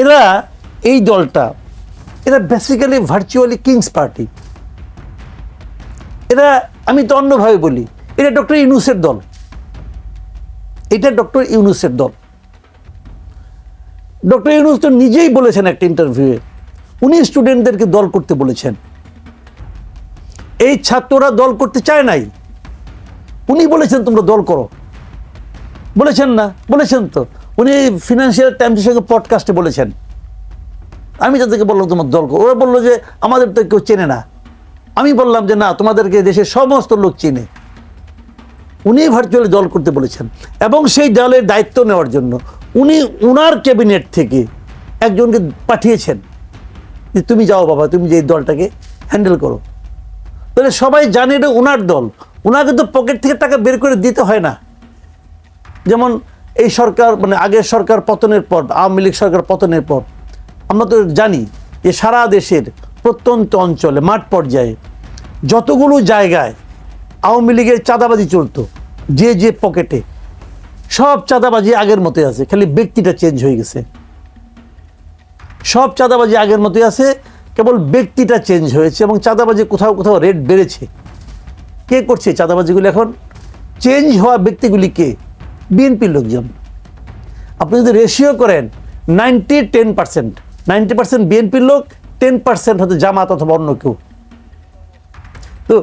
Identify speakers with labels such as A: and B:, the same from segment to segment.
A: এরা এই দলটা, এরা বেসিক্যালি ভার্চুয়ালি কিংস পার্টি এরা, আমি তো অন্যভাবে বলি, এটা ডক্টর ইউনুসের দল। এটা ডক্টর ইউনুসের দল। ডক্টর ইউনুস তো নিজেই বলেছেন একটা ইন্টারভিউয়ে উনি স্টুডেন্টদেরকে দল করতে বলেছেন। এই ছাত্ররা দল করতে চায় নাই। উনি বলেছেন তোমরা দল করো। বলেছেন না, বলেছেন তো। উনি ফিনান্সিয়াল টাইমসের সঙ্গে পডকাস্টে বলেছেন। আমি তাদেরকে বললাম, তোমার দল ওরা বলল যে, আমাদের তো কেউ চেনে না। আমি বললাম যে, না, তোমাদেরকে দেশের সমস্ত লোক চিনে। উনি ভার্চুয়ালি দল করতে বলেছেন। এবং সেই দলের দায়িত্ব নেওয়ার জন্য উনি উনার ক্যাবিনেট থেকে একজনকে পাঠিয়েছেন যে, তুমি যাও বাবা, তুমি যে দলটাকে হ্যান্ডেল করো। তাহলে সবাই জানে এটা ওনার দল। ওনাকে তো পকেট থেকে টাকা বের করে দিতে হয় না। যেমন এই সরকার মানে আগের সরকার পতনের পর, আওয়ামী লীগ সরকার পতনের পর, আমরা তো জানি যে সারা দেশের প্রত্যন্ত অঞ্চলে মাঠ পর্যায়ে যতগুলো জায়গায় আওয়ামী লীগের চাঁদাবাজি চলতো, যে যে পকেটে, সব চাঁদাবাজি আগের মতোই আছে, খালি ব্যক্তিটা চেঞ্জ হয়ে গেছে। সব চাঁদাবাজি আগের মতোই আছে, কেবল ব্যক্তিটা চেঞ্জ হয়েছে এবং চাঁদাবাজি কোথাও কোথাও রেট বেড়েছে। কে করছে চাঁদাবাজিগুলি এখন? চেঞ্জ হওয়া ব্যক্তিগুলি কে? বিএনপির লোকজন। আপনি যদি রেশিও করেন ninety ten percent ninety percent বিএনপির লোক টেন পার্সেন্ট হয়তো জামাত অথবা অন্য কেউ। তো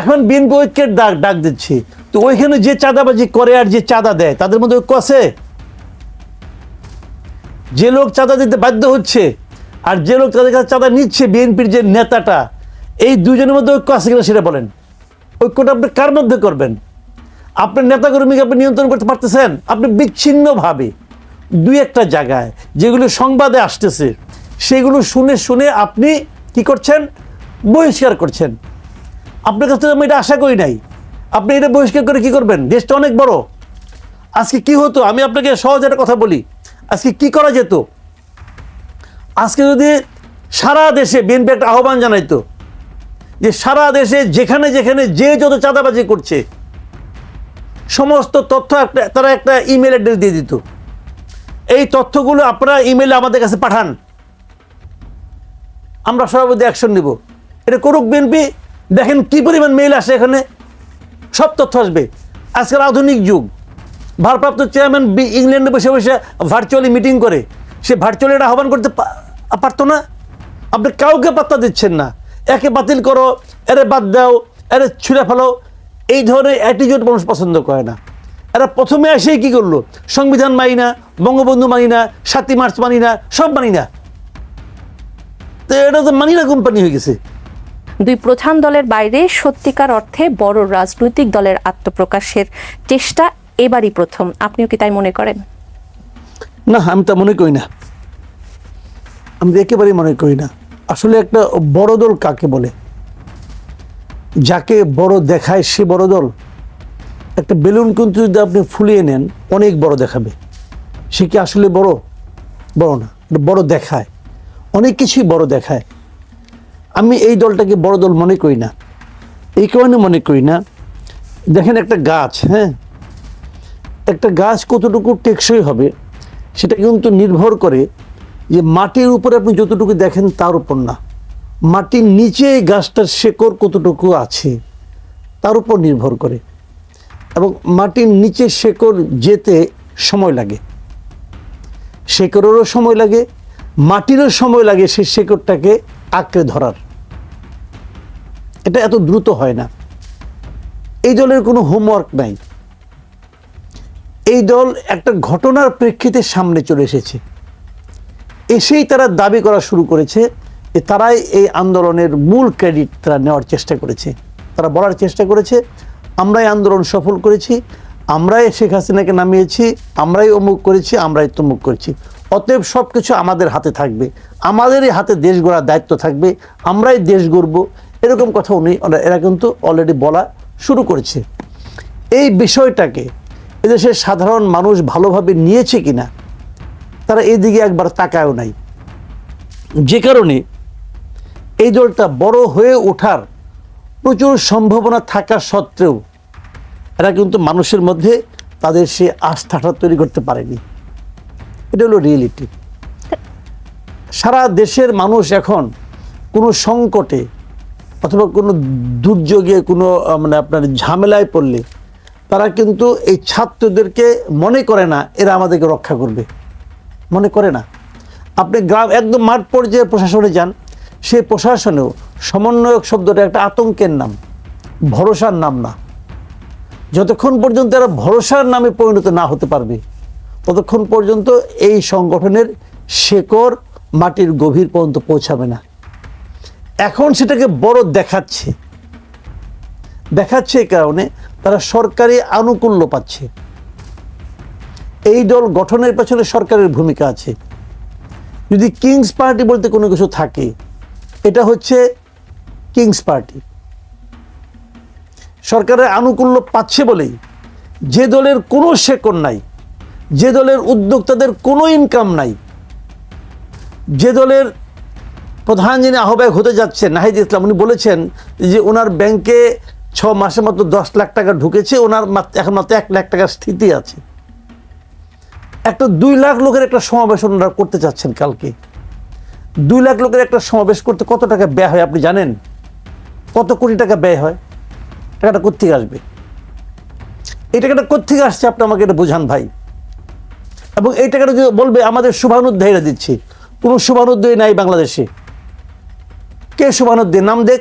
A: এখন বিএনপি ঐক্যের ডাক ডাক দিচ্ছে। তো ওইখানে যে চাঁদাবাজি করে আর যে চাঁদা দেয়, তাদের মধ্যে ঐক্য আছে? যে লোক চাঁদা দিতে বাধ্য হচ্ছে, আর যে লোক তাদের কাছে চাঁদা নিচ্ছে, বিএনপির যে নেতাটা, এই দুজনের মধ্যে ঐক্য আছে কিনা সেটা বলেন। ঐক্যটা আপনি কার মধ্যে করবেন? আপনার নেতাকর্মীকে আপনি নিয়ন্ত্রণ করতে পারতেছেন? আপনি বিচ্ছিন্নভাবে দুই একটা জায়গায় যেগুলো সংবাদে আসতেছে, সেগুলো শুনে শুনে আপনি কি করছেন? বহিষ্কার করছেন। আপনার কাছ থেকে আমি এটা আশা করি নাই। আপনি এটা বহিষ্কার করে কি করবেন? দেশটা অনেক বড়। আজকে কি হতো? আমি আপনাকে সহজ একটা কথা বলি। আজকে কি করা যেত? আজকে যদি সারা দেশে বিএনপি একটা আহ্বান জানাইতো যে সারা দেশে যেখানে যেখানে যে যত চাঁদাবাজি করছে সমস্ত তথ্য একটা তারা একটা ইমেল অ্যাড্রেস দিয়ে দিত। এই তথ্যগুলো আপনারা ইমেলে আমাদের কাছে পাঠান। আমরা সভাপতি অ্যাকশন নিব। এটা করুক বিএনপি, দেখেন কি পরিমাণ মেইল আসে এখানে। সব তথ্য আসবে। আজকের আধুনিক যুগ। ভারপ্রাপ্ত চেয়ারম্যান বি- ইংল্যান্ডে বসে বসে ভার্চুয়ালি মিটিং করে। সে ভার্চুয়ালি এটা আহ্বান করতে পারতো না। আপনি কাউকে পাত্তা দিচ্ছেন না। একে বাতিল করো, এরে বাদ দাও, এরে ছুঁড়ে ফেলো। এই ধরনের অ্যাটিটিউড মানুষ পছন্দ করে না। এরা প্রথমে এসেই কী করল? সংবিধান মানি না বঙ্গবন্ধু মানি না সাতই মার্চ মানি না সব মানি না। তো এটা তো মানি না কোম্পানি হয়ে গেছে।
B: দুই প্রধান দলের বাইরে সত্যিকার অর্থে বড় রাজনৈতিক দলের আত্মপ্রকাশের চেষ্টা এবারই প্রথম। আপনিও কি তাই মনে করেন?
A: না আমি তা মনে করি না। আমি একেবারেই মনে করি না। আসলে একটা বড় দল কাকে বলে? যাকে বড় দেখায় সে বড় দল। একটা বেলুন কিন্তু যদি আপনি ফুলিয়ে নেন, অনেক বড় দেখাবে। সে কি আসলে বড়? বড় না, বড় দেখায়। অনেক কিছুই বড় দেখায়। আমি এই দলটাকে বড় দল মনে করি না। এই কারণে মনে করি না। দেখেন একটা গাছ হ্যাঁ? একটা গাছ কতটুকু টেকসই হবে, সেটা কিন্তু নির্ভর করে যে মাটির উপরে আপনি যতটুকু দেখেন তার উপর না। মাটির নিচে গাছটার শেকড় কতটুকু আছে, তার উপর নির্ভর করে। এবং মাটির নিচে শেকড় যেতে সময় লাগে। শেকড়েরও সময় লাগে, মাটিরও সময় লাগে সেই শেকড়টাকে আঁকড়ে ধরার। এটা এত দ্রুত হয় না। এই দলের কোনো হোমওয়ার্ক নাই। এই দল একটা ঘটনার প্রেক্ষিতে সামনে চলে এসেছে। এসেই তারা দাবি করা শুরু করেছে তারাই এই আন্দোলনের মূল ক্রেডিট তারা নেওয়ার চেষ্টা করেছে। তারা বলার চেষ্টা করেছে, আমরাই আন্দোলন সফল করেছি, আমরাই শেখ হাসিনাকে নামিয়েছি, আমরাই অমুক করেছি, আমরাই তমুক করেছি। অতএব সব কিছু আমাদের হাতে থাকবে, আমাদেরই হাতে দেশ গড়ার দায়িত্ব থাকবে, আমরাই দেশ গড়ব। এরকম কথা উনি এরা কিন্তু অলরেডি বলা শুরু করেছে। এই বিষয়টাকে এদেশের সাধারণ মানুষ ভালোভাবে নিয়েছে কিনা, তারা এই দিকে একবার তাকায়ও নাই। যে কারণে এই দলটা বড় হয়ে ওঠার প্রচুর সম্ভাবনা থাকা সত্ত্বেও এরা কিন্তু মানুষের মধ্যে তাদের সে আস্থাটা তৈরি করতে পারেনি। এটা হলো রিয়েলিটি সারা দেশের মানুষ এখন কোনো সংকটে অথবা কোনো দুর্যোগে, কোনো মানে আপনার ঝামেলায় পড়লে তারা কিন্তু এই ছাত্রদেরকে মনে করে না এরা আমাদেরকে রক্ষা করবে। মনে করে না। আপনি গ্রাম, একদম মাঠ পর্যায়ে প্রশাসনে যান সেই প্রশাসনেও সমন্বয়ক শব্দটা একটা আতঙ্কের নাম, ভরসার নাম না। যতক্ষণ পর্যন্ত এরা ভরসার নামে পরিণত না হতে পারবে, ততক্ষণ পর্যন্ত এই সংগঠনের শেকড় মাটির গভীর পর্যন্ত পৌঁছাবে না। এখন সেটাকে বড় দেখাচ্ছে। দেখাচ্ছে এই কারণে তারা সরকারি আনুকূল্য পাচ্ছে। এই দল গঠনের পেছনে সরকারের ভূমিকা আছে। যদি কিংস পার্টি বলতে কোনো কিছু থাকে এটা হচ্ছে কিংস পার্টি। সরকারের আনুকূল্য পাচ্ছে বলেই যে দলের কোনো শেকড় নাই, যে দলের উদ্যোক্তাদের কোনো ইনকাম নাই, যে দলের প্রধান যিনি আহ্বায়ক হতে যাচ্ছেন, নাহিদ ইসলাম, উনি বলেছেন যে ওনার ব্যাংকে ছ মাসে মাত্র দশ লাখ টাকা ঢুকেছে, ওনার এখন মাত্র এক লাখ টাকার স্থিতি আছে। একটা দুই লাখ লোকের একটা সমাবেশ ওনারা করতে চাচ্ছেন কালকে। দুই লাখ লোকের একটা সমাবেশ করতে কত টাকা ব্যয় হয় আপনি জানেন? কত কোটি টাকা ব্যয় হয়? টাকাটা কোথেকে আসবে? এই টাকাটা কোথেকে আসছে আপনি আমাকে এটা বোঝান ভাই। এবং এই টাকাটা যদি বলবে, আমাদের শুভানুধ্যায়ীরা দিচ্ছে। কোনো শুভানুধ্যায়ী নাই বাংলাদেশে। কে শুভানুধ্যায়ী? নাম দেখ।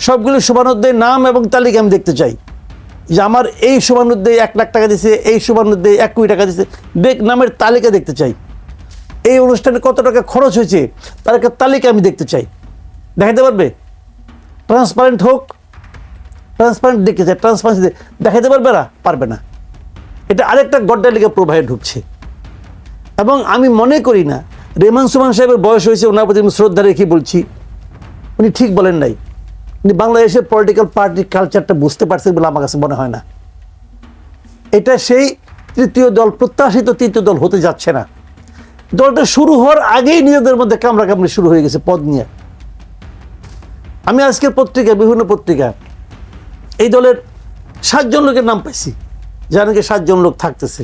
A: সবগুলো শুভানুধ্যায়ী নাম এবং তালিকা আমি দেখতে চাই। যে আমার এই শুভানুধ্যায়ী এক লাখ টাকা দিছে, এই শুভানুধ্যায়ী এক কোটি টাকা দিছে। দেখ, নামের তালিকা দেখতে চাই। এই অনুষ্ঠানে কত টাকা খরচ হয়েছে, তার একটা তালিকা আমি দেখতে চাই। দেখাতে পারবে? ট্রান্সপারেন্ট হোক ট্রান্সপারেন্ট দেখতে চাই ট্রান্সপারেন্সি দেখাতে পারবে না? পারবে না। এটা আরেকটা গড্ডালিকা প্রবাহে ঢুকছে। এবং আমি মনে করি না রেমান সুমান সাহেবের বয়স হয়েছে, ওনার প্রতি আমি শ্রদ্ধা রেখে বলছি, উনি ঠিক বলেন নাই। উনি বাংলাদেশের পলিটিক্যাল পার্টির কালচারটা বুঝতে পারছেন বলে আমার কাছে মনে হয় না। এটা সেই তৃতীয় দল, প্রত্যাশিত তৃতীয় দল হতে যাচ্ছে না। দলটা শুরু হওয়ার আগেই নিজেদের মধ্যে কামড়াকামড়ি শুরু হয়ে গেছে পদ নিয়ে। আমি আজকের পত্রিকা বিভিন্ন পত্রিকা এই দলের সাতজন লোকের নাম পাইছি যার নাকি সাতজন লোক থাকতেছে।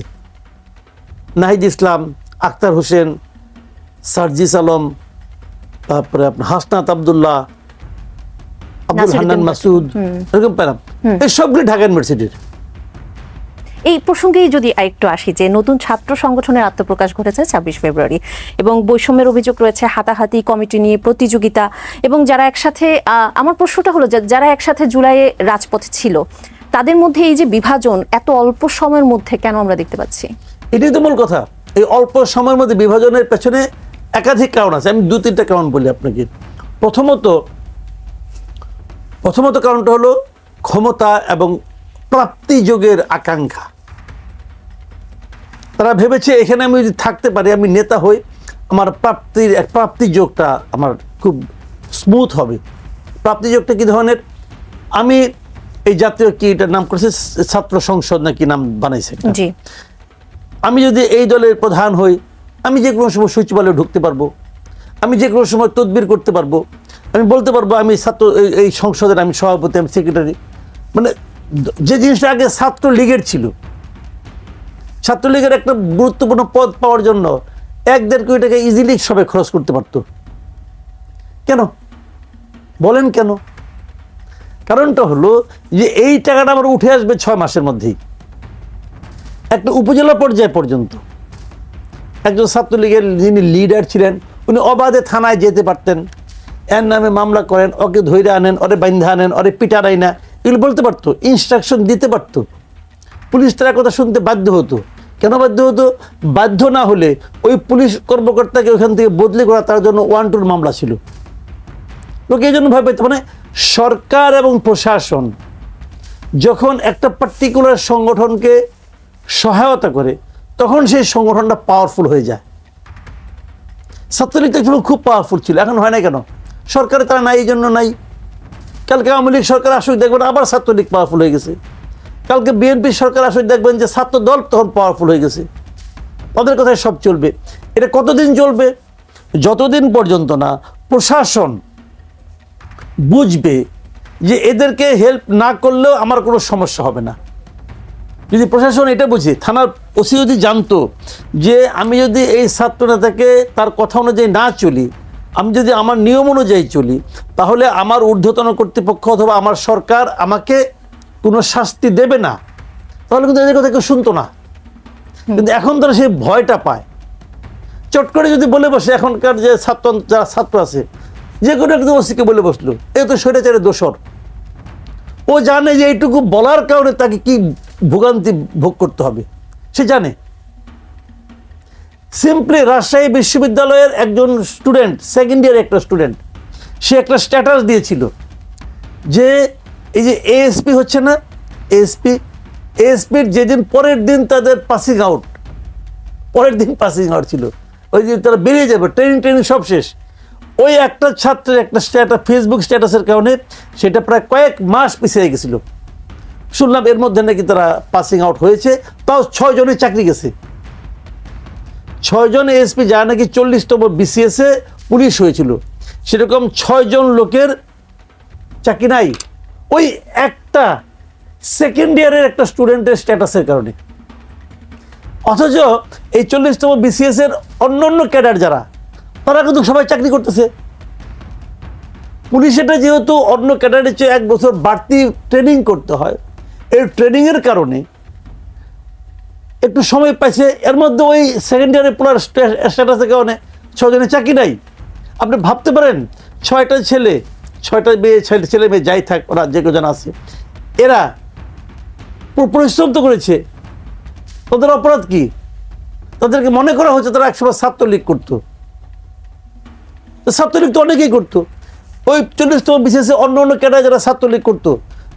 A: নাহিদ ইসলাম আক্তার হোসেন সার্জিস আলম তারপরে আপনার হাসনাত আবদুল্লাহ আব্দুল হান্নান মাসুদ এরকম পেলাম এই সবগুলি ঢাকা ইউনিভার্সিটির।
B: এই প্রসঙ্গেই যদি আরেকটু আসি যে নতুন ছাত্র সংগঠনের আত্মপ্রকাশ ঘটেছে ছাব্বিশ ফেব্রুয়ারি এবং বৈষম্যের অভিযোগ রয়েছে হাতাহাতি কমিটি নিয়ে প্রতিযোগিতা এবং যারা একসাথে আমার প্রশ্নটা হলো যারা একসাথে জুলাইয়ে রাজপথে ছিল, তাদের মধ্যে এই যে বিভাজন এত অল্প সময়ের মধ্যে কেন আমরা দেখতে পাচ্ছি?
A: এটাই তো মূল কথা। এই অল্প সময়ের মধ্যে বিভাজনের পেছনে একাধিক কারণ আছে। আমি দু তিনটা কারণ বলি আপনাকে। প্রথমত প্রথমত কারণটা হলো ক্ষমতা এবং প্রাপ্তিযোগের আকাঙ্ক্ষা। তারা ভেবেছে এখানে আমি যদি থাকতে পারি আমি নেতা হই আমার প্রাপ্তির এক প্রাপ্তিযোগটা আমার খুব স্মুথ হবে। প্রাপ্তিযোগটা কী ধরনের? আমি এই জাতীয় কি এটার নাম করেছে? ছাত্র সংসদ না কি নাম বানাইছে
B: জি।
A: আমি যদি এই দলের প্রধান হই আমি যে কোনো সময় সচিবালয়ে ঢুকতে পারব। আমি যে কোনো সময় তদবির করতে পারব। আমি বলতে পারব আমি ছাত্র এই- এই সংসদের আমি সভাপতি আমি সেক্রেটারি মানে যে জিনিসটা আগে ছাত্রলীগের ছিল। ছাত্রলীগের একটা গুরুত্বপূর্ণ পদ পাওয়ার জন্য এক দেড় কোটি টাকা ইজিলি সবাই খরচ করতে পারতো। কেন? বলেন কেন? কারণটা হলো যে এই টাকাটা আমার উঠে আসবে ছয় মাসের মধ্যেই। একটা উপজেলা পর্যায় পর্যন্ত। একজন ছাত্রলীগের যিনি লিডার ছিলেন, উনি অবাধে থানায় যেতে পারতেন। এর নামে মামলা করেন, ওকে ধৈর্য আনেন, ওরে বাইন্ধা আনেন, ওরে পিটারাই না এগুলো বলতে পারতো ইনস্ট্রাকশন দিতে পারতো। পুলিশ তার কথা শুনতে বাধ্য হতো। কেন বাধ্য হতো? বাধ্য না হলে ওই পুলিশ কর্মকর্তাকে ওখান থেকে বদলি করা তার জন্য ওয়ান টুর মামলা ছিল। লোকে এই জন্য ভাবে মানে সরকার এবং প্রশাসন যখন একটা পার্টিকুলার সংগঠনকে সহায়তা করে, তখন সেই সংগঠনটা পাওয়ারফুল হয়ে যায়। ছাত্রলীগ তো খুব পাওয়ারফুল ছিল, এখন হয় না কেন? সরকারে তারা নাই, এই জন্য নাই। কালকে আওয়ামী লীগ সরকার আসুক, দেখবেন আবার ছাত্রলীগ পাওয়ারফুল হয়ে গেছে। কালকে বিএনপি সরকার আসুক, দেখবেন যে ছাত্র দল তখন পাওয়ারফুল হয়ে গেছে। তাদের কথায় সব চলবে। এটা কতদিন চলবে? যতদিন পর্যন্ত না, প্রশাসন বুঝবে যে এদেরকে হেল্প না করলেও আমার কোনো সমস্যা হবে না। যদি প্রশাসন এটা বুঝে, থানার ওসি যদি জানতো যে আমি যদি এই ছাত্র নেতাকে তার কথা অনুযায়ী না চলি আমি যদি আমার নিয়ম অনুযায়ী চলি, তাহলে আমার ঊর্ধ্বতন কর্তৃপক্ষ অথবা আমার সরকার আমাকে কোনো শাস্তি দেবে না। তাহলে কিন্তু এদের কথা কেউ শুনতো না। কিন্তু এখন তারা সেই ভয়টা পায়। চট করে যদি বলে বসে, এখনকার যে ছাত্র, যারা ছাত্র আছে, যে কোনো একদম ওসিকে বলে বসল, এ তো স্বৈরাচারের দোষর। ও জানে যে এইটুকু বলার কারণে তাকে কি ভোগান্তি ভোগ করতে হবে। সে জানে। সিম্পলি রাজশাহী বিশ্ববিদ্যালয়ের একজন স্টুডেন্ট সেকেন্ড ইয়ার একটা স্টুডেন্ট সে একটা স্ট্যাটাস দিয়েছিল যে এই যে এএসপি হচ্ছে না এএসপি এএসপির যেদিন পরের দিন তাদের পাসিং আউট পরের দিন পাসিং আউট ছিল। ওই যে তারা বেরিয়ে যাবে, ট্রেনিং ট্রেনিং সব শেষ। ওই একটা ছাত্রের একটা স্ট্যাটাস ফেসবুক স্ট্যাটাসের কারণে সেটা প্রায় কয়েক মাস পিছিয়ে গেছিল। শুনলাম এর মধ্যে নাকি তারা পাসিং আউট হয়েছে, তাও ছয় জনের চাকরি গেছে। ছয়জন এসপি যা নাকি চল্লিশতম বিসিএসে পুলিশ হয়েছিল, সেরকম ছয়জন লোকের চাকরি নাই। ওই একটা সেকেন্ড ইয়ারের একটা স্টুডেন্টের স্ট্যাটাসের কারণে। অথচ এই চল্লিশতম বিসিএস এর অন্য অন্য ক্যাডার যারা, তারা কিন্তু সবাই চাকরি করতেছে। পুলিশ এটা যেহেতু অন্য ক্যাডারের চেয়ে এক বছর বাড়তি ট্রেনিং করতে হয়, এই ট্রেনিংয়ের কারণে একটু সময় পাইছে, এর মধ্যে ওই সেকেন্ড ইয়ারে পুরো স্ট্যাটাসের কারণে ছজনের চাকরি নাই। আপনি ভাবতে পারেন, ছয়টা ছেলে, ছয়টা মেয়ে ছেলে ছেলে মেয়ে যাই থাক, ওরা যে কজন আছে, এরা পরিশ্রম তো করেছে। তাদের অপরাধ কি? তাদেরকে মনে করা হচ্ছে তারা একসময় ছাত্রলীগ করতো। ছাত্রলীগ তো অনেকেই করতো। ওই চল্লিশতম বিশেষে অন্য অন্য ক্যাডার যারা ছাত্রলীগ করতো,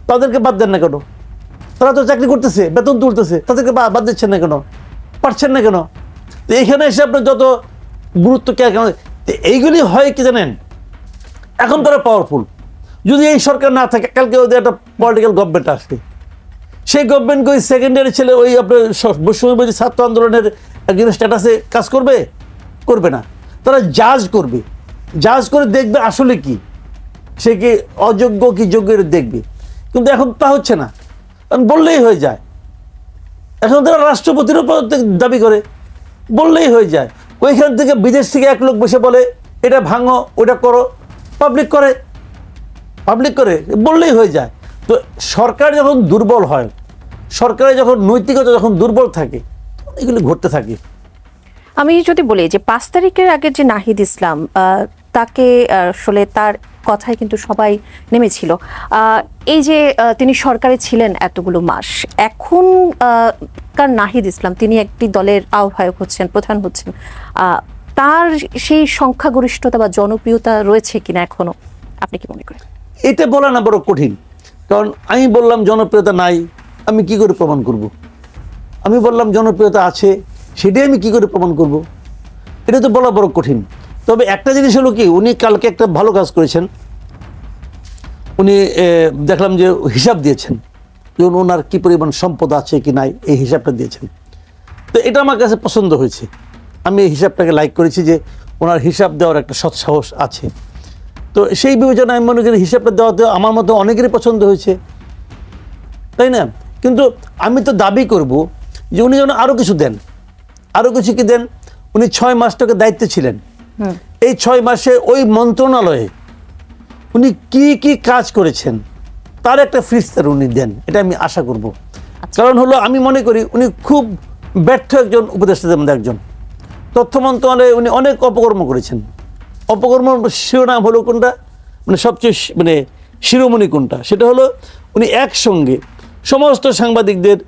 A: তাদেরকে বাদ দেন না কেন? তারা তো চাকরি করতেছে, বেতন তুলতেছে, তাদেরকে বাদ দিচ্ছেন না কেন? পারছেন না কেন? তো এইখানে এসে আপনার যত গুরুত্ব কে কেন এইগুলি হয় কি জানেন? এখন তারা পাওয়ারফুল যদি এই সরকার না থাকে, কালকে ওদের একটা পলিটিক্যাল গভর্নমেন্ট আসবে। সেই গভর্নমেন্টকে ওই সেকেন্ডারি ছেলে, ওই আপনার বৈষম্যবাদী ছাত্র আন্দোলনের একজন স্ট্যাটাসে কাজ করবে? করবে না। তারা জাজ করবে। জাজ করে দেখবে আসলে কি। সে কি অযোগ্য কি যোগ্য দেখবে। কিন্তু এখন তা হচ্ছে না। বললেই হয়ে যায়। এখন তারা রাষ্ট্রপতিরও দাবি করে, বললেই হয়ে যায়। ওইখান থেকে বিদেশ থেকে এক লোক বসে বলে, এটা ভাঙো, ওটা করো। পাবলিক করে পাবলিক করে, বললেই হয়ে যায়। তো সরকার যখন দুর্বল হয়, সরকারের যখন নৈতিকতা যখন দুর্বল থাকে এগুলি ঘটতে থাকে।
B: আমি যদি বলি যে পাঁচ তারিখের আগে যে নাহিদ ইসলাম তাকে আসলে তার কথায় কিন্তু সবাই নেমেছিল এই যে তিনি সরকারে ছিলেন এতগুলো মাস, এখন কার নাহিদ ইসলাম, তিনি একটি দলের আহ্বায়ক হচ্ছেন, প্রধান হচ্ছেন তার সেই সংখ্যাগরিষ্ঠতা বা জনপ্রিয়তা রয়েছে কিনা এখনও আপনি কি মনে করেন
A: এটা বলা না বড় কঠিন, কারণ আমি বললাম জনপ্রিয়তা নাই, আমি কি করে প্রমাণ করব। আমি বললাম জনপ্রিয়তা আছে, সেটাই আমি কি করে প্রমাণ করব। এটা তো বলা বড় কঠিন তবে একটা জিনিস হলো কি, উনি কালকে একটা ভালো কাজ করেছেন উনি দেখলাম যে হিসাব দিয়েছেন যে ওনার কী পরিমাণ সম্পদ আছে কি নাই এই হিসাবটা দিয়েছেন। তো এটা আমার কাছে পছন্দ হয়েছে। আমি এই হিসাবটাকে লাইক করেছি যে ওনার হিসাব দেওয়ার একটা সৎসাহস আছে। তো সেই বিবেচনায় আমি মনে করি হিসাবটা দেওয়াতে আমার মতো অনেকেরই পছন্দ হয়েছে। তাই না? কিন্তু আমি তো দাবি করব যে উনি যেন আরও কিছু দেন। আরও কিছু কি দেন? উনি ছয় মাসটাকে দায়িত্বে ছিলেন। এই ছয় মাসে ওই মন্ত্রণালয়ে উনি কি কি কাজ করেছেন তার একটা ফ্রিস্তার উনি দেন এটা আমি আশা করব। কারণ হলো আমি মনে করি উনি খুব ব্যর্থ একজন উপদেষ্টাদের মধ্যে একজন। তথ্য মন্ত্রণালয়ে উনি অনেক অপকর্ম করেছেন। অপকর্ম শিরোনাম হলো কোনটা? মানে সবচেয়ে মানে শিরোমণি কোনটা? সেটা হলো উনি একসঙ্গে সমস্ত সাংবাদিকদের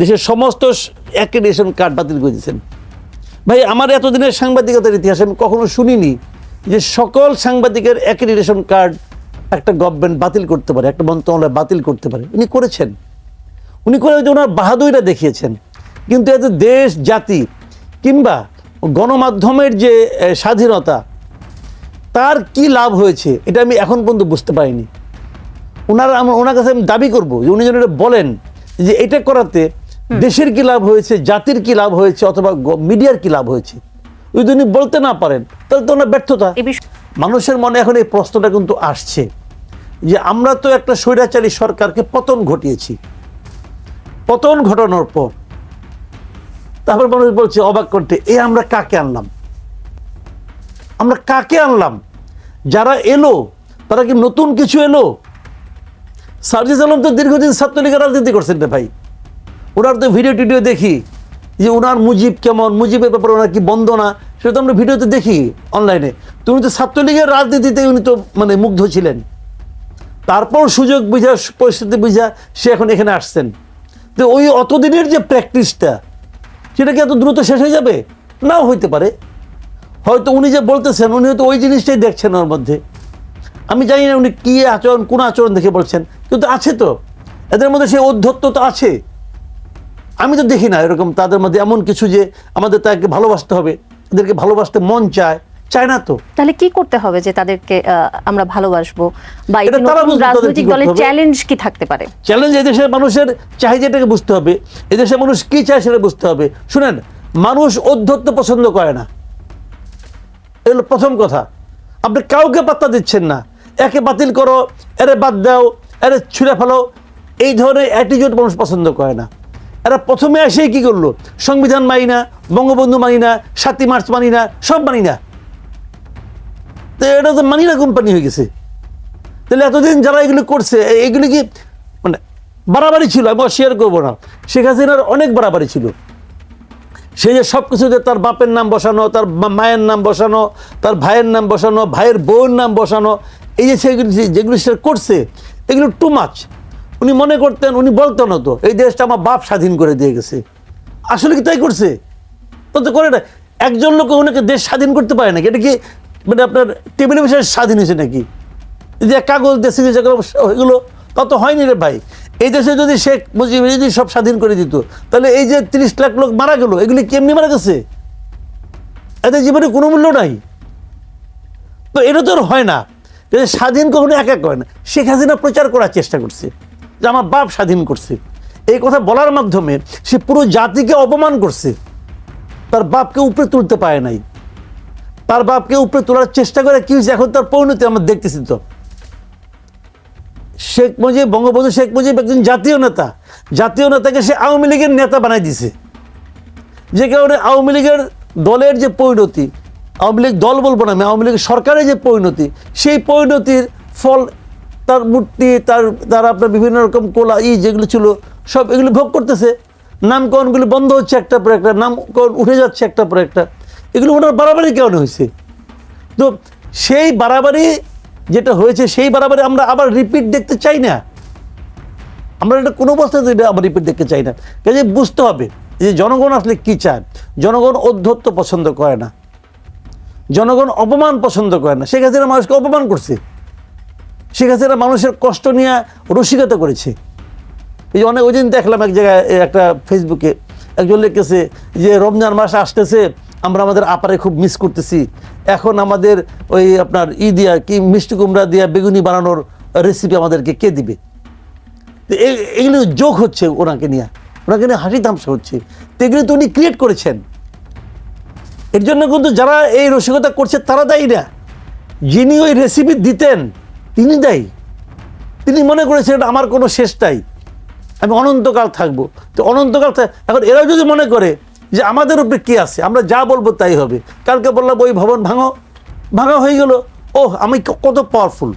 A: দেশের সমস্ত অ্যাক্রেডিটেশন কার্ড বাতিল করে দিয়েছেন। ভাই আমার এতদিনের সাংবাদিকতার ইতিহাসে আমি কখনো শুনিনি। যে সকল সাংবাদিকের অ্যাক্রেডিটেশন কার্ড একটা গভর্নমেন্ট বাতিল করতে পারে একটা মন্ত্রণালয় বাতিল করতে পারে। উনি করেছেন। উনি করে যে ওনার বাহাদুরিটা দেখিয়েছেন। কিন্তু এতে দেশ জাতি কিংবা গণমাধ্যমের যে স্বাধীনতা তার কি লাভ হয়েছে এটা আমি এখন পর্যন্ত বুঝতে পারিনি। ওনার আমার ওনার কাছে আমি দাবি করব যে উনি যেন এটা বলেন যে এটা করাতে দেশের কি লাভ হয়েছে জাতির কি লাভ হয়েছে অথবা মিডিয়ার কি লাভ হয়েছে। যদি উনি বলতে না পারেন তাহলে তো ওনার ব্যর্থতা। মানুষের মনে এখন এই প্রশ্নটা কিন্তু আসছে যে আমরা তো একটা স্বৈরাচারী সরকারকে পতন ঘটিয়েছি। পতন ঘটানোর পর তারপর মানুষ বলছে অবাক করতে এ আমরা কাকে আনলাম? আমরা কাকে আনলাম? যারা এলো তারা কি নতুন কিছু এলো? সার্জিস আলম তো দীর্ঘদিন ছাত্রলীগের রাজনীতি করছেন রে ভাই। ওনার তো ভিডিও টিডিও দেখি। যে ওনার মুজিব কেমন, মুজিবের ব্যাপারে ওনার কি বন্দনা, সেটা তো আমরা ভিডিওতে দেখি অনলাইনে তুমি তো ছাত্রলীগের রাজনীতিতে উনি তো মানে মুগ্ধ ছিলেন। তারপর সুযোগ বুঝা, পরিস্থিতি বুঝা সে এখন এখানে আসছেন। তো ওই অতদিনের যে প্র্যাকটিসটা সেটা কি এত দ্রুত শেষ হয়ে যাবে? নাও হইতে পারে। হয়তো উনি যে বলতেছেন উনি হয়তো ওই জিনিসটাই দেখছেন ওর মধ্যে। আমি জানি না উনি কী আচরণ, কোন আচরণ দেখে বলছেন, কিন্তু আছে তো। এদের মধ্যে সেই অধ্যত্ত তো আছে। আমি তো দেখি না এরকম তাদের মধ্যে এমন কিছু যে আমাদের তাকে ভালোবাসতে হবে এদেরকে ভালোবাসতে মন চায় চায় না তো।
B: তাহলে কি করতে হবে যে তাদেরকে আমরা ভালোবাসবো? বা রাজনৈতিক দলের চ্যালেঞ্জ কি থাকতে পারে?
A: চ্যালেঞ্জ এদেশের মানুষের চাহিদাটাকে বুঝতে হবে এদেশের মানুষ কি চায় সেটা বুঝতে হবে। শুনেন মানুষ অধ্যত্ত পছন্দ করে না। এগুলো প্রথম কথা। আপনি কাউকে পাত্তা দিচ্ছেন না। একে বাতিল করো এরে বাদ দাও এরে ছুঁড়ে ফেলো। এই ধরনের অ্যাটিটিউড মানুষ পছন্দ করে না। এরা প্রথমে এসেই কি করল? সংবিধান মানি না, বঙ্গবন্ধু মানি না, সাতই মার্চ মানি না, সব মানি না। তো এটা তো মানি না কোম্পানি হয়ে গেছে। তাহলে এতদিন যারা এগুলো করছে এগুলি কি মানে বাড়াবাড়ি ছিল? আমি শেয়ার করব না। শেখ হাসিনার অনেক বাড়াবাড়ি ছিল। সে যে সব কিছুতে তার বাপের নাম বসানো, তার মায়ের নাম বসানো, তার ভাইয়ের নাম বসানো, ভাইয়ের বউয়ের নাম বসানো, এই যে সেগুলি যেগুলি সে করছে, এগুলো টু মাচ উনি মনে করতেন, উনি বলতেন তো এই দেশটা আমার বাপ স্বাধীন করে দিয়ে গেছে। আসলে কি তাই করছে? তো তো করে না। একজন লোক ওনাকে দেশ স্বাধীন করতে পারে নাকি? এটা কি মানে আপনার টেবিলে বসে স্বাধীন হয়েছে নাকি? যে কাগজ দেশে এগুলো তা তো হয়নি রে ভাই। এই দেশে যদি শেখ মুজিব যদি সব স্বাধীন করে দিত, তাহলে এই যে তিরিশ লাখ লোক মারা গেল, এগুলি কেমনি মারা গেছে? এদের জীবনে কোনো মূল্য নাই। তো এটা তো হয় না। স্বাধীন কখনো এক এক হয় না। শেখ হাসিনা প্রচার করার চেষ্টা করছে। যে আমার বাপ স্বাধীন করছে। এই কথা বলার মাধ্যমে সে পুরো জাতিকে অপমান করছে। তার বাপকে উপরে তুলতে পারে নাই। তার বাপকে উপরে তোলার চেষ্টা করে কি হয়েছে? এখন তার পরিণতি আমরা দেখতেছি তো। শেখ মুজিব, বঙ্গবন্ধু শেখ মুজিব একজন জাতীয় নেতা। জাতীয় নেতাকে সে আওয়ামী লীগের নেতা বানাই দিছে। যে কারণে আওয়ামী লীগের দলের যে পরিণতি, আওয়ামী লীগ দল বলব না, আমি আওয়ামী লীগের সরকারের যে পরিণতি, সেই পরিণতির ফল তার মূর্তি, তার তার আপনার বিভিন্ন রকম কোলা, ই যেগুলো ছিল, সব এগুলো ভোগ করতেছে। নামকরণগুলো বন্ধ হচ্ছে একটা পর একটা, নামকরণ উঠে যাচ্ছে একটা পর একটা। এগুলো ওনার বাড়াবাড়ি কেমন হয়েছে? তো সেই বাড়াবাড়ি যেটা হয়েছে, সেই বাড়াবাড়ি আমরা আবার রিপিট দেখতে চাই না। আমরা এটা কোনো অবস্থাতে এটা আবার রিপিট দেখতে চাই না। কাজে বুঝতে হবে যে জনগণ আসলে কী চায়। জনগণ অধ্যত্ত পছন্দ করে না। জনগণ অপমান পছন্দ করে না। শেখ হাসিনা মানুষকে অপমান করছে। শেখ মানুষের কষ্ট নিয়ে রসিকতা করেছে। এই যে অনেক ওই দিন দেখলাম এক জায়গায় একটা ফেসবুকে একজন লিখেছে যে, রমজান মাস আসতেছে, আমরা আমাদের আপারে খুব মিস করতেছি। এখন আমাদের ওই আপনার ই দিয়া কি মিষ্টি কুমড়া দিয়া বেগুনি বানানোর রেসিপি আমাদেরকে কে দিবে? এগুলো যোগ হচ্ছে ওনাকে নিয়ে। ওনাকে নিয়ে হাসি তামসা হচ্ছে। তো এগুলো তো উনি ক্রিয়েট করেছেন। এর জন্য কিন্তু যারা এই রসিকতা করছে, তারা দায়ী না। যিনি ওই রেসিপি দিতেন তিনি দায়ী। তিনি মনে করেছেন এটা আমার কোনো শেষ নাই। আমি অনন্তকাল থাকব। তো অনন্তকাল থাক- এখন এরাও যদি মনে করে যে আমাদের উপরে কি আছে আমরা যা বলব তাই হবে। কালকে বললাম ওই ভবন ভাঙো। ভাঙা হয়ে গেল। ওহ আমি কত পাওয়ারফুল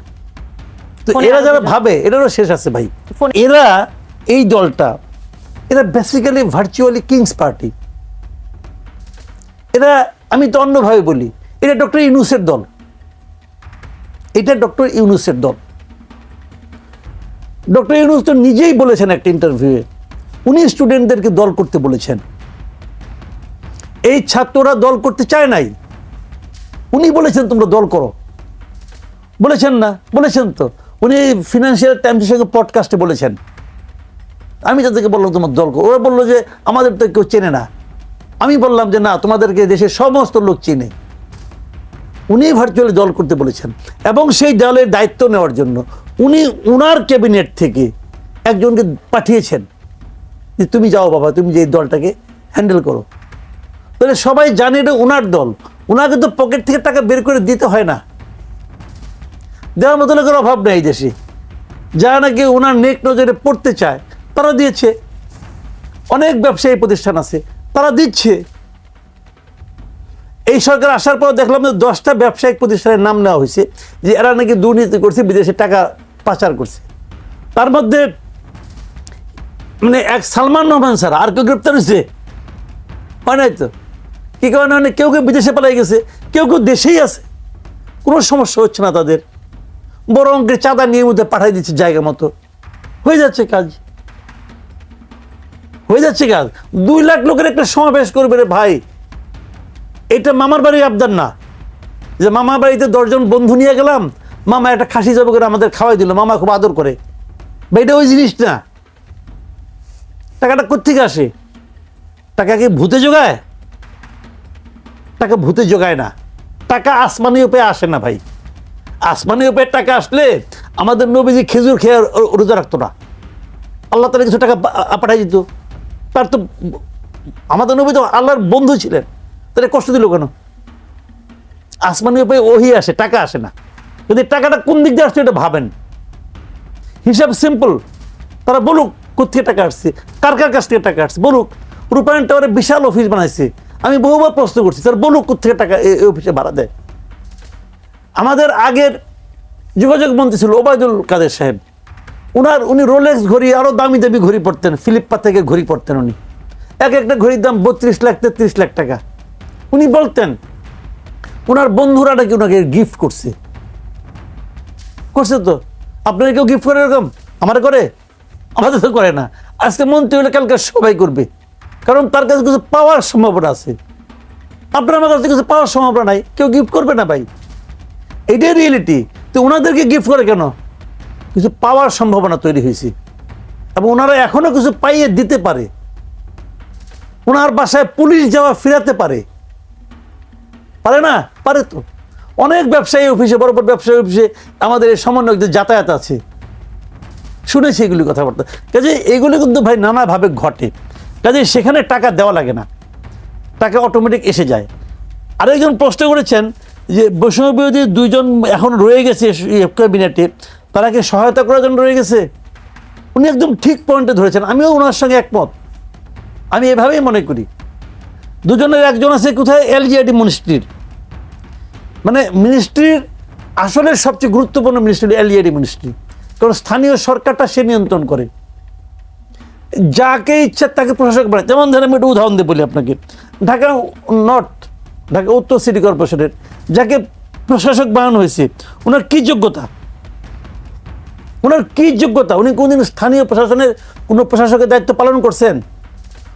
A: তো এরা যারা ভাবে এটারও শেষ আছে ভাই। এরা এই দলটা এরা বেসিক্যালি ভার্চুয়ালি কিংস পার্টি এরা আমি তো অন্যভাবে বলি এটা ডক্টর ইনুসের দল। এটা ডক্টর ইউনুসের দল। ডক্টর ইউনুস তো নিজেই বলেছেন একটা ইন্টারভিউয়ে উনি স্টুডেন্টদেরকে দল করতে বলেছেন। এই ছাত্ররা দল করতে চায় নাই। উনি বলেছেন, তোমরা দল করো। বলেছেন না, বলেছেন তো। উনি ফিনান্সিয়াল টাইমসের সঙ্গে পডকাস্টে বলেছেন। আমি তাদেরকে বললাম, তোমার দল করো। ওরা বলল যে, আমাদের তো কেউ চেনে না। আমি বললাম যে, না, তোমাদেরকে দেশের সমস্ত লোক চেনে। উনি ভার্চুয়ালি দল করতে বলেছেন। এবং সেই দলের দায়িত্ব নেওয়ার জন্য উনি উনার ক্যাবিনেট থেকে একজনকে পাঠিয়েছেন যে তুমি যাও বাবা, তুমি যে দলটাকে হ্যান্ডেল করো। তাহলে সবাই জানে এটা ওনার দল। ওনাকে তো পকেট থেকে টাকা বের করে দিতে হয় না। দেওয়ার মতো লোকের অভাব নেই দেশে। যারা নাকি ওনার নেক নজরে পড়তে চায়, তারা দিয়েছে। অনেক ব্যবসায়ী প্রতিষ্ঠান আছে, তারা দিচ্ছে। এই সরকার আসার পর দেখলাম যে দশটা ব্যবসায়িক প্রতিষ্ঠানের নাম নেওয়া হয়েছে, যে এরা নাকি দুর্নীতি করছে, বিদেশে টাকা পাচার করছে। তার মধ্যে মানে এক সালমান রহমান স্যার, আর কেউ গ্রেপ্তার হয়েছে? হয় নাই তো? কি কারণে মানে কেউ কেউ বিদেশে পালাই গেছে, কেউ কেউ দেশেই আছে। কোনো সমস্যা হচ্ছে না তাদের। বড় অঙ্কের চাঁদা নিয়ে মধ্যে পাঠাই দিচ্ছে জায়গা মতো। হয়ে যাচ্ছে কাজ। হয়ে যাচ্ছে কাজ। দুই লাখ লোকের একটা সমাবেশ করবে রে ভাই। এটা মামার বাড়ির আবদার না। যে মামার বাড়িতে দশজন বন্ধু নিয়ে গেলাম, মামা একটা খাসি জব করে আমাদের খাওয়াই দিল, মামা খুব আদর করে। বা এটা ওই জিনিস না। টাকাটা কোথেকে আসে? টাকা কি ভূতে যোগায় টাকা ভূতে যোগায় না। টাকা আসমানি উপায়ে আসে না ভাই। আসমানি উপায়ে টাকা আসলে আমাদের নবীজি খেজুর খেয়ে রোজা রাখতো না। আল্লাহ তালা কিছু টাকা পাঠাই দিত। তার তো আমাদের নবী তো আল্লাহর বন্ধু ছিলেন। তাহলে কষ্ট দিল কেন? আসমানি উপায়ে ওহি আসে, টাকা আসে না। যদি টাকাটা কোন দিক দিয়ে আসছে এটা ভাবেন। হিসাব সিম্পল তারা বলুক কোথেকে টাকা আসছে? কার কার কাছ থেকে টাকা আসছে? বলুক, রূপায়ণ টাওয়ারে বিশাল অফিস বানাইছে। আমি বহুবার প্রশ্ন করছি, স্যার, বলুক কোথেকে টাকা এই অফিসে ভাড়া দেয়? আমাদের আগের যোগাযোগ মন্ত্রী ছিল ওবায়দুল কাদের সাহেব। উনার, উনি রোলেক্স ঘড়ি আরও দামি দামি ঘড়ি পড়তেন ফিলিপ্পা থেকে ঘড়ি পড়তেন উনি। এক একটা ঘড়ির দাম বত্রিশ লাখ, তেত্রিশ লাখ টাকা। উনি বলতেন, ওনার বন্ধুরা নাকি ওনাকে গিফট করছে। করছে তো। আপনারা কেউ গিফট করে এরকম? আমার করে? আমাদের তো করে না। আজকে মন্ত্রী হলে কালকে সবাই করবে। কারণ তার কাছে কিছু পাওয়ার সম্ভাবনা আছে। আপনার আমার কাছে কিছু পাওয়ার সম্ভাবনা নাই। কেউ গিফট করবে না ভাই। এটাই রিয়েলিটি তো ওনাদেরকে গিফট করে কেন? কিছু পাওয়ার সম্ভাবনা তৈরি হয়েছে। এবং ওনারা এখনও কিছু পাইয়ে দিতে পারে। ওনার বাসায় পুলিশ যাওয়া ফিরাতে পারে। পারে না? পারে তো। অনেক ব্যবসায়ী অফিসে, বড় বড় ব্যবসায়ী অফিসে আমাদের এই সমন্বয়কদের যাতায়াত আছে। শুনেছি এগুলি কথাবার্তা। কাজে এগুলি কিন্তু ভাই নানাভাবে ঘটে। কাজে সেখানে টাকা দেওয়া লাগে না। টাকা অটোমেটিক এসে যায়। আরেকজন প্রশ্ন করেছেন যে বৈষম্য বিরোধী দুইজন এখন রয়ে গেছে ক্যাবিনেটে। তারা কি সহায়তা করার জন্য রয়ে গেছে? উনি একদম ঠিক পয়েন্টে ধরেছেন। আমিও ওনার সঙ্গে একমত। আমি এভাবেই মনে করি। দুজনের একজন আছে কোথায়? এলজিআইডি মিনিস্ট্রির। মানে মিনিস্ট্রির আসলে সবচেয়ে গুরুত্বপূর্ণ মিনিস্ট্রি এলইডি মিনিস্ট্রি। কারণ স্থানীয় সরকারটা সে নিয়ন্ত্রণ করে। যাকে ইচ্ছা তাকে প্রশাসক বানায়। যেমন ধরেন আমি একটা উদাহরণ দিয়ে বলি আপনাকে। ঢাকা নর্থ, ঢাকা উত্তর সিটি কর্পোরেশনের যাকে প্রশাসক বানানো হয়েছে, ওনার কী যোগ্যতা? ওনার কী যোগ্যতা? উনি কোনদিন স্থানীয় প্রশাসনের কোনো প্রশাসকের দায়িত্ব পালন করছেন?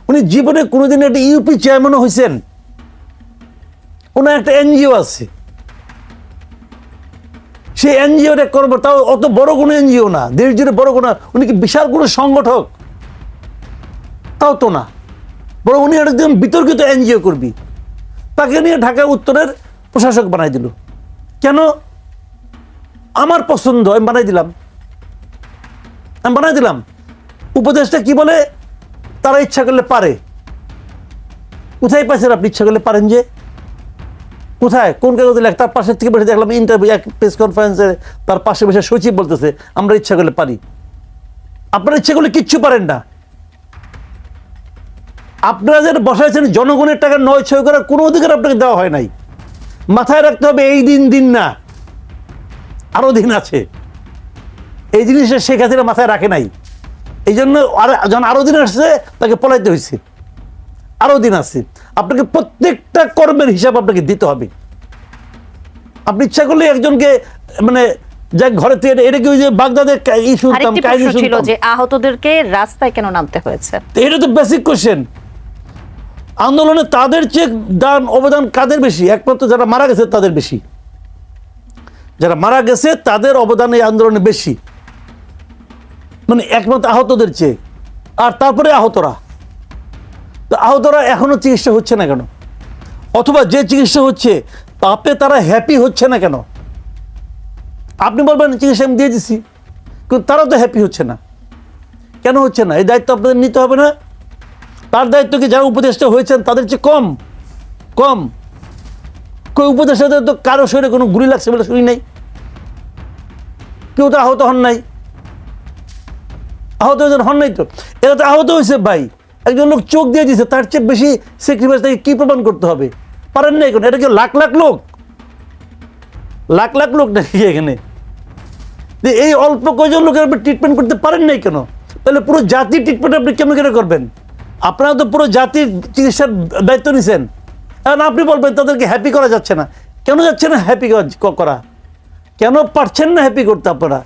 A: উনি জীবনে কোনোদিন একটা ইউপি চেয়ারম্যানও হয়েছেন ওনার একটা এনজিও আছে। সেই এনজিওটা করব তাও অত বড় কোনো এনজিও না, দেশ জুড়ে বড় কোনো, উনি কি বিশাল কোনো সংগঠক? তাও তো না। বড় উনি একদম বিতর্কিত এনজিও করবি তাকে নিয়ে ঢাকা উত্তরের প্রশাসক বানাই দিল। কেন? আমার পছন্দ, আমি বানাই দিলাম। আমি বানাই দিলাম। উপদেশটা কি বলে? তারা ইচ্ছা করলে পারে। কোথায় পাইছেন আপনি ইচ্ছা করলে পারেন যে? কোথায়? কোন কাগজে লেখ? তার পাশের থেকে বসে দেখলাম ইন্টারভিউ এক প্রেস কনফারেন্সে তার পাশে বসে সচিব বলতেছে, আমরা ইচ্ছা করলে পারি। আপনারা ইচ্ছা করলে কিচ্ছু পারেন না। আপনারা যেটা বসাইছেন জনগণের টাকা নয় ছয় করার কোনো অধিকার আপনাকে দেওয়া হয় নাই। মাথায় রাখতে হবে, এই দিন দিন না। আরও দিন আছে। এই জিনিসটা শেখ হাসিনা মাথায় রাখে নাই। এই জন্য আর যখন আরও দিন আসছে তাকে পলাইতে হয়েছে আরও দিন আছে। আপনাকে প্রত্যেকটা কর্মের হিসাব আপনাকে দিতে হবে। আপনি ইচ্ছা করলে একজনকে মানে যা ঘরে থেকে এটা কি ওই যে বাগদাদের কা- ই শুনতাম কাহিনী
B: ছিল যে আহতদেরকে রাস্তায় কেন নামতে হয়েছে?
A: এটা তো বেসিক কোশ্চেন আন্দোলনে তাদের চেয়ে দান অবদান কাদের বেশি? একমাত্র যারা মারা গেছে তাদের বেশি। যারা মারা গেছে তাদের অবদান এই আন্দোলনে বেশি। মানে একমাত্র আহতদের চেয়ে। আর তারপরে আহতরা। তো আহতরা এখনও চিকিৎসা হচ্ছে না কেন? অথবা যে চিকিৎসা হচ্ছে, তাতে তারা হ্যাপি হচ্ছে না কেন? আপনি বলবেন, চিকিৎসা আমি দিয়ে দিছি। কিন্তু তারা তো হ্যাপি হচ্ছে না। কেন হচ্ছে না? এই দায়িত্ব আপনাদের নিতে হবে না? তার দায়িত্ব কি যারা উপদেষ্টা হয়েছেন, তাদের চেয়ে কম? কম? কেউ উপদেষ্টাদের তো কারও শরীরে কোনো গুলি লাগছে বলে শুনি নাই। কেউ তো আহত হন নাই। আহত হয়েছেন, হন নাই তো। এরা তো আহত হয়েছে ভাই। একজন লোক চোখ দিয়ে দিয়েছে, তার চেয়ে বেশি স্যাক্রিফাইস তাকে কি প্রমাণ করতে হবে? পারেন না এখন, এটা কি লাখ লাখ লোক? লাখ লাখ লোক নাকি এখানে? যে এই অল্প কয়জন লোকের আপনি ট্রিটমেন্ট করতে পারেন নাই কেন? তাহলে পুরো জাতির ট্রিটমেন্ট আপনি কেমন করে করবেন? আপনারা তো পুরো জাতির চিকিৎসার দায়িত্ব নিছেন। এখন আপনি বলবেন, তাদেরকে হ্যাপি করা যাচ্ছে না। কেন যাচ্ছে না হ্যাপি করা কেন পারছেন না হ্যাপি করতে আপনারা?